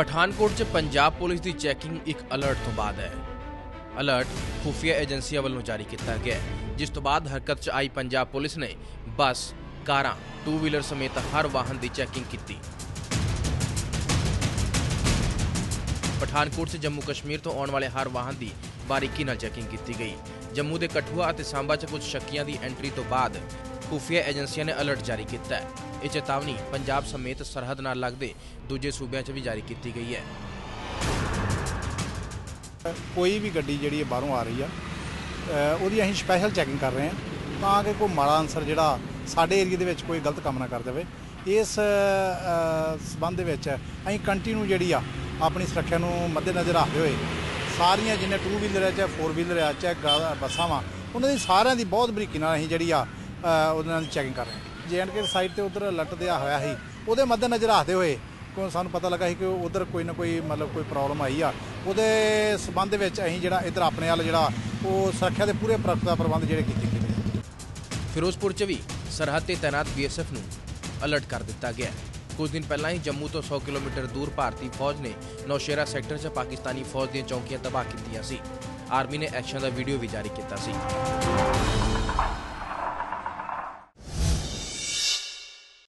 ਪਠਾਨਕੋਟ 'ਚ ਪੰਜਾਬ ਪੁਲਿਸ ਦੀ ਚੈਕਿੰਗ ਇੱਕ ਅਲਰਟ ਤੋਂ ਬਾਅਦ ਹੈ। ਅਲਰਟ ਖੁਫੀਆ ਏਜੰਸੀਆਂ ਵੱਲੋਂ ਜਾਰੀ ਕੀਤਾ ਗਿਆ ਜਿਸ ਤੋਂ ਬਾਅਦ ਹਰਕਤ 'ਚ ਆਈ ਪੰਜਾਬ ਪੁਲਿਸ ਨੇ ਬੱਸ, ਕਾਰਾਂ ਟੂ ਵੀਲਰ ਸਮੇਤ ਹਰ ਵਾਹਨ ਦੀ ਚੈਕਿੰਗ ਕੀਤੀ। ਪਠਾਨਕੋਟ 'ਚ ਜੰਮੂ ਕਸ਼ਮੀਰ ਤੋਂ ਆਉਣ ਵਾਲੇ ਹਰ ਵਾਹਨ ਦੀ ਬਾਰੀਕੀ ਨਾਲ ਚੈਕਿੰਗ ਕੀਤੀ ਗਈ। ਜੰਮੂ ਦੇ ਕਠੂਆ ਅਤੇ ਸਾਂਬਾ 'ਚ ਕੁਝ ਸ਼ੱਕੀਆਂ ਦੀ ਐਂਟਰੀ ਤੋਂ ਬਾਅਦ ਖੁਫੀਆ ਏਜੰਸੀਆਂ ਨੇ ਅਲਰਟ ਜਾਰੀ ਕੀਤਾ ਹੈ। ਇਹ ਚੇਤਾਵਨੀ ਪੰਜਾਬ ਸਮੇਤ ਸਰਹੱਦ ਨਾਲ ਲੱਗਦੇ ਦੂਜੇ ਸੂਬਿਆਂ 'ਚ ਵੀ ਜਾਰੀ ਕੀਤੀ ਗਈ ਹੈ। ਕੋਈ ਵੀ ਗੱਡੀ ਜਿਹੜੀ ਬਾਹਰੋਂ ਆ ਰਹੀ ਆ ਉਹਦੀ ਅਸੀਂ ਸਪੈਸ਼ਲ ਚੈਕਿੰਗ ਕਰ ਰਹੇ ਹਾਂ ਤਾਂ ਕਿ ਕੋਈ ਮਾੜਾ ਅਨਸਰ ਜਿਹੜਾ ਸਾਡੇ ਏਰੀਆ ਦੇ ਵਿੱਚ ਕੋਈ ਗਲਤ ਕੰਮ ਨਾ ਕਰ ਦੇਵੇ। ਇਸ ਅ, ਸਬੰਧ ਦੇ ਵਿੱਚ ਅਸੀਂ ਕੰਟੀਨਿਊ ਜਿਹੜੀ ਆ ਆਪਣੀ ਸੁਰੱਖਿਆ ਨੂੰ ਮੱਦੇਨਜ਼ਰ ਰੱਖਦੇ ਹੋਏ ਸਾਰੀਆਂ ਜਿੰਨੇ ਟੂ ਵੀਲਰ ਹੈ ਚਾਹੇ ਫੋਰ ਵੀਲਰ ਆ ਚਾਹੇ ਬੱਸਾਂ ਵਾ ਉਹਨਾਂ ਦੀ ਸਾਰਿਆਂ ਦੀ ਬਹੁਤ ਬਰੀਕੀ ਨਾਲ ਅਸੀਂ ਜਿਹੜੀ ਆ ਅ, ਉਹਦੇ ਨਾਲ ਚੈਕਿੰਗ ਕਰ ਰਹੇ ਹਾਂ। ਜੇਐਨਕੇ ਸਾਈਡ ਤੇ ਉਧਰ ਅਲਰਟ ਦਿਆ ਹੋਇਆ ਸੀ ਉਹਦੇ ਮੱਦੇਨਜ਼ਰ ਰੱਖਦੇ ਹੋਏ ਕਿਉਂ ਸਾਨੂੰ ਪਤਾ ਲੱਗਾ ਸੀ ਕਿ ਉਧਰ ਕੋਈ ਨਾ ਕੋਈ ਮਤਲਬ ਕੋਈ ਪ੍ਰੋਬਲਮ ਆਈ ਆ। ਉਹਦੇ ਸਬੰਧ ਵਿੱਚ ਅਸੀਂ ਜਿਹੜਾ ਇਧਰ ਆਪਣੇ ਵੱਲ ਜਿਹੜਾ ਉਹ ਸੁਰੱਖਿਆ ਦੇ ਪੂਰੇ ਪੁਖਤਾ ਪ੍ਰਬੰਧ ਜਿਹੜੇ ਕੀਤੇ ਗਏ ਫਿਰੋਜ਼ਪੁਰ 'ਚ ਵੀ ਸਰਹੱਦ ਤੇ ਤੈਨਾਤ ਬੀਐਸਐਫ ਨੂੰ ਅਲਰਟ ਕਰ ਦਿੱਤਾ ਗਿਆ ਕੁਝ ਦਿਨ ਪਹਿਲਾਂ ਹੀ ਜੰਮੂ ਤੋਂ 100 ਕਿਲੋਮੀਟਰ ਦੂਰ ਭਾਰਤੀ ਫੌਜ ਨੇ ਨੌਸ਼ੇਰਾ ਸੈਕਟਰ 'ਚ ਪਾਕਿਸਤਾਨੀ ਫੌਜ ਦੀਆਂ ਚੌਕੀਆਂ ਤਬਾਹ ਕੀਤੀਆਂ ਸੀ। ਆਰਮੀ ਨੇ ਐਕਸ਼ਨ ਦਾ ਵੀਡੀਓ ਵੀ ਜਾਰੀ ਕੀਤਾ ਸੀ।